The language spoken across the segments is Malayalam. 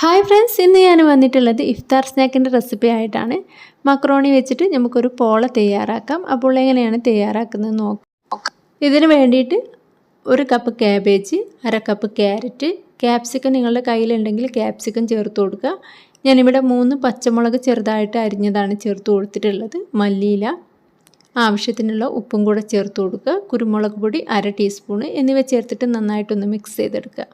ഹായ് ഫ്രണ്ട്സ് ഇന്ന് ഞാൻ വന്നിട്ടുള്ളത് ഇഫ്താർ സ്നാക്കിന്റെ റെസിപ്പി ആയിട്ടാണ്. മക്രോണി വെച്ചിട്ട് നമുക്കൊരു പോള തയ്യാറാക്കാം. അപ്പോൾ എങ്ങനെയാണ് തയ്യാറാക്കുന്നത് നോക്കാം. ഇതിന് വേണ്ടിയിട്ട് ഒരു കപ്പ് ക്യാബേജ് അര കപ്പ് ക്യാരറ്റ് ക്യാപ്സിക്കം നിങ്ങളുടെ കയ്യിലുണ്ടെങ്കിൽ ക്യാപ്സിക്കം ചേർത്ത് കൊടുക്കുക. ഞാനിവിടെ മൂന്ന് പച്ചമുളക് ചെറുതായിട്ട് അരിഞ്ഞതാണ് ചേർത്ത് കൊടുത്തിട്ടുള്ളത്. മല്ലിയില ആവശ്യത്തിനുള്ള ഉപ്പും കൂടെ ചേർത്ത് കൊടുക്കുക. കുരുമുളക് പൊടി അര ടീസ്പൂണ് എന്നിവ ചേർത്തിട്ട് നന്നായിട്ടൊന്ന് മിക്സ് ചെയ്തെടുക്കുക.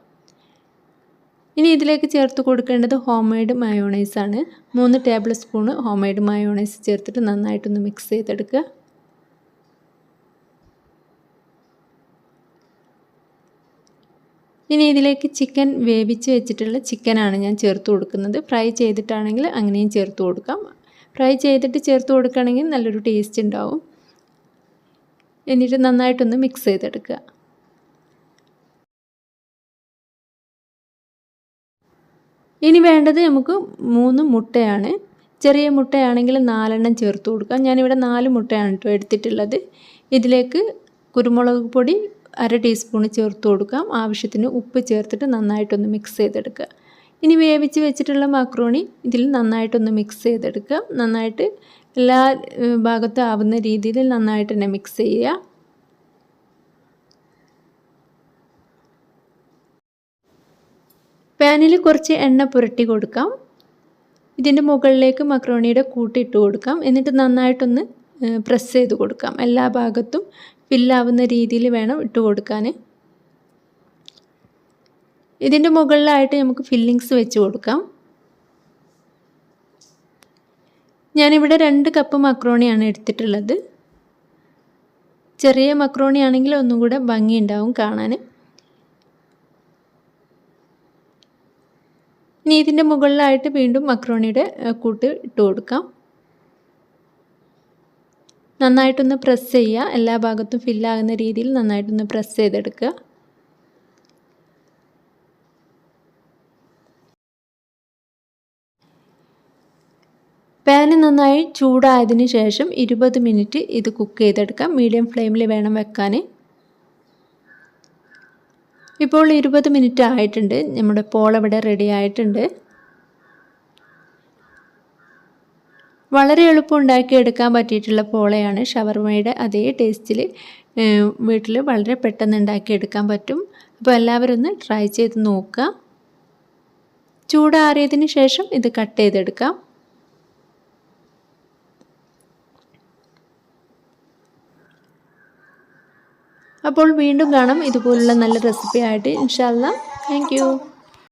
ഇനി ഇതിലേക്ക് ചേർത്ത് കൊടുക്കേണ്ടത് ഹോം മെയ്ഡ് മയോണൈസ് ആണ്. മൂന്ന് table spoon home made mayonnaise ചേർത്തിട്ട് നന്നായിട്ടൊന്ന് മിക്സ് ചെയ്തെടുക്കുക. ഇനി ഇതിലേക്ക് ചിക്കൻ വേവിച്ച് വെച്ചിട്ടുള്ള ചിക്കനാണ് ഞാൻ ചേർത്ത് കൊടുക്കുന്നത്. ഫ്രൈ ചെയ്തിട്ടാണെങ്കിൽ അങ്ങനെയും ചേർത്ത് കൊടുക്കാം. ഫ്രൈ ചെയ്തിട്ട് ചേർത്ത് കൊടുക്കുകയാണെങ്കിൽ നല്ലൊരു ടേസ്റ്റ് ഉണ്ടാവും. എന്നിട്ട് നന്നായിട്ടൊന്ന് മിക്സ് ചെയ്തെടുക്കുക. ഇനി വേണ്ടത് നമുക്ക് മൂന്ന് മുട്ടയാണ്. ചെറിയ മുട്ടയാണെങ്കിൽ നാലെണ്ണം ചേർത്ത് കൊടുക്കാം. ഞാനിവിടെ നാല് മുട്ടയാണ് കേട്ടോ എടുത്തിട്ടുള്ളത്. ഇതിലേക്ക് കുരുമുളക് പൊടി അര ടീസ്പൂൺ ചേർത്ത് കൊടുക്കാം. ആവശ്യത്തിന് ഉപ്പ് ചേർത്തിട്ട് നന്നായിട്ടൊന്ന് മിക്സ് ചെയ്തെടുക്കുക. ഇനി വേവിച്ച് വെച്ചിട്ടുള്ള മാക്രോണി ഇതിൽ നന്നായിട്ടൊന്ന് മിക്സ് ചെയ്തെടുക്കുക. നന്നായിട്ട് എല്ലാ ഭാഗത്തും ആവുന്ന രീതിയിൽ നന്നായിട്ട് തന്നെ മിക്സ് ചെയ്യുക. പാനിൽ കുറച്ച് എണ്ണ പുരട്ടി കൊടുക്കാം. ഇതിന്റെ മുകളിലേക്ക് മക്രോണിയുടെ കൂട്ടിട്ട് കൊടുക്കാം. എന്നിട്ട് നന്നായിട്ടൊന്ന് പ്രസ് ചെയ്ത് കൊടുക്കാം. എല്ലാ ഭാഗത്തും ഫില്ലാവുന്ന രീതിയിൽ വേണം ഇട്ട് കൊടുക്കാൻ ഇതിന്റെ മുകളിലായിട്ട് നമുക്ക് ഫില്ലിങ്സ് വെച്ച് കൊടുക്കാം. ഞാനിവിടെ രണ്ട് കപ്പ് മക്രോണിയാണ് എടുത്തിട്ടുള്ളത്. ചെറിയ മക്രോണി ആണെങ്കിൽ ഒന്നും കൂടെ ഭംഗിയുണ്ടാവും കാണാൻ ഇനി ഇതിന്റെ മുകളിലായിട്ട് വീണ്ടും മക്രോണിയുടെ കൂട്ട് ഇട്ട് കൊടുക്കാം. നന്നായിട്ടൊന്ന് പ്രസ് ചെയ്യുക. എല്ലാ ഭാഗത്തും ഫില്ലാകുന്ന രീതിയിൽ നന്നായിട്ടൊന്ന് പ്രസ് ചെയ്തെടുക്കുക. പാന് നന്നായി ചൂടായതിനു ശേഷം ഇരുപത് മിനിറ്റ് ഇത് കുക്ക് ചെയ്തെടുക്കാം. മീഡിയം ഫ്ലെയിമിൽ വേണം വെക്കാൻ ഇപ്പോൾ ഇരുപത് മിനിറ്റ് ആയിട്ടുണ്ട്. നമ്മുടെ പോൾ ഇവിടെ റെഡി ആയിട്ടുണ്ട്. വളരെ എളുപ്പം ഉണ്ടാക്കിയെടുക്കാൻ പറ്റിയിട്ടുള്ള പോളയാണ്. ഷവർമയുടെ അതേ ടേസ്റ്റിൽ വീട്ടിൽ വളരെ പെട്ടെന്ന് ഉണ്ടാക്കിയെടുക്കാൻ പറ്റും. അപ്പോൾ എല്ലാവരും ഒന്ന് ട്രൈ ചെയ്ത് നോക്കുക. ചൂടാറിയതിന് ശേഷം ഇത് കട്ട് ചെയ്തെടുക്കാം. അപ്പോൾ വീണ്ടും കാണാം. ഇതുപോലുള്ള നല്ല റെസിപ്പി ആയിട്ട്. ഇൻഷാല്ല താങ്ക്